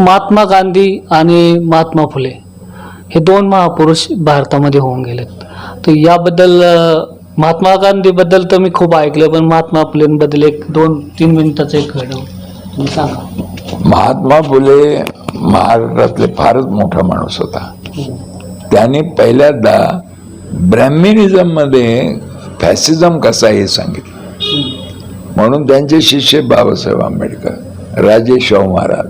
महात्मा गांधी आणि महात्मा फुले हे दोन महापुरुष भारतामध्ये होऊन गेलेत. तर याबद्दल महात्मा गांधीबद्दल तर मी खूप ऐकलं पण महात्मा फुलेंबद्दल एक दोन तीन मिनिटाचं एक घडव तुम्ही सांगा. महात्मा फुले महाराष्ट्रातले फारच मोठा माणूस होता. त्याने पहिल्यांदा ब्रॅह्मिनिझममध्ये फॅसिझम कसा आहे हे सांगितलं. म्हणून त्यांचे शिष्य बाबासाहेब आंबेडकर राजे शाहू महाराज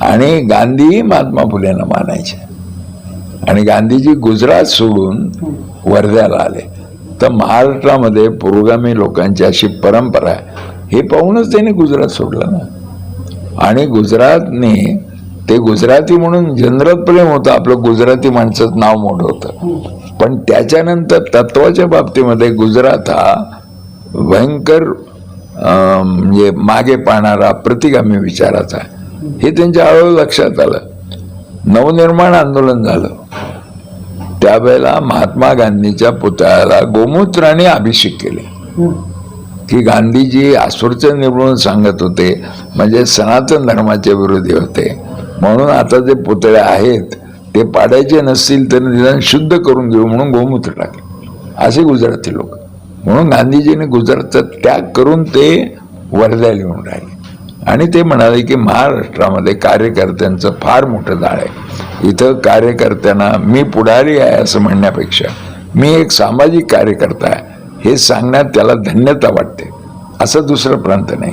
आणि गांधी महात्मा फुलेंना मानायचे. आणि गांधीजी गुजरात सोडून वर्ध्याला आले. तर महाराष्ट्रामध्ये पुरोगामी लोकांची अशी परंपरा आहे. हे पाहूनच त्यांनी गुजरात सोडलं ना. आणि गुजरातने ते गुजराती म्हणून जनरल प्रेम होतं आपलं गुजराती माणसाचं नाव मोठं होतं. पण त्याच्यानंतर तत्वाच्या बाबतीमध्ये गुजरात हा भयंकर म्हणजे मागे पाहणारा प्रतिगामी विचाराचा आहे. हे त्यांच्या हळूहळू लक्षात आलं. नवनिर्माण आंदोलन झालं. त्यावेळेला महात्मा गांधीच्या पुतळ्याला गोमूत्राने अभिषेक केले. की गांधीजी आसुरचे निवडून सांगत होते म्हणजे सनातन धर्माचे विरोधी होते. म्हणून आता जे पुतळे आहेत ते पाडायचे नसतील तर निदान शुद्ध करून घेऊ म्हणून गोमूत्र टाकले. असे गुजराती लोक. म्हणून गांधीजीने गुजरातचा त्याग करून ते वर्ध्याला येऊन राहिले. आणि ते म्हणाले की महाराष्ट्रामध्ये कार्यकर्त्यांचं फार मोठं जाळ आहे. इथं कार्यकर्त्यांना मी पुढारी आहे असं म्हणण्यापेक्षा मी एक सामाजिक कार्यकर्ता आहे हे सांगण्यात त्याला धन्यता वाटते असं दुसरं प्रांत नाही.